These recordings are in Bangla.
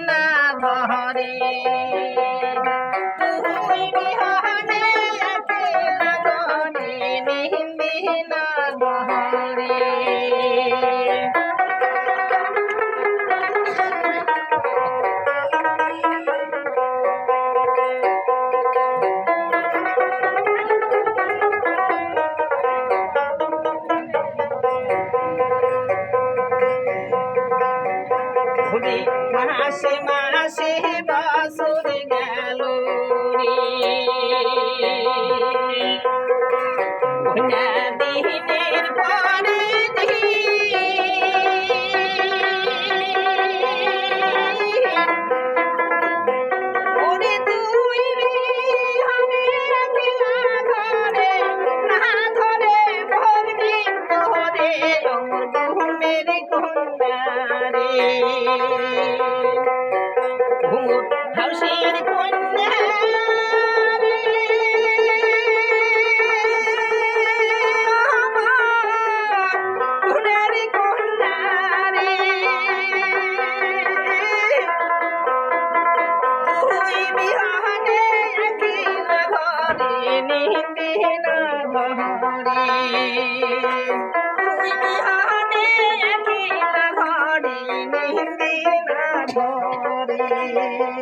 না ঘরে। তুই বিহনে না গরে নিহিম বিহনা গহরে। মাসে মাসে বাসুর গেল দিনে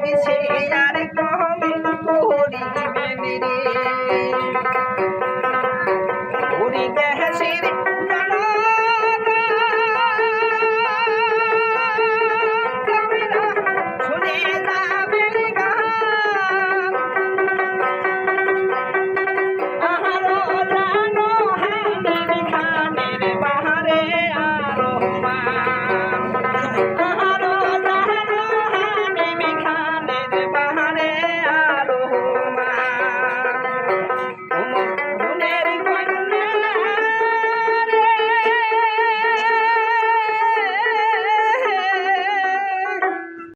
take it, take it.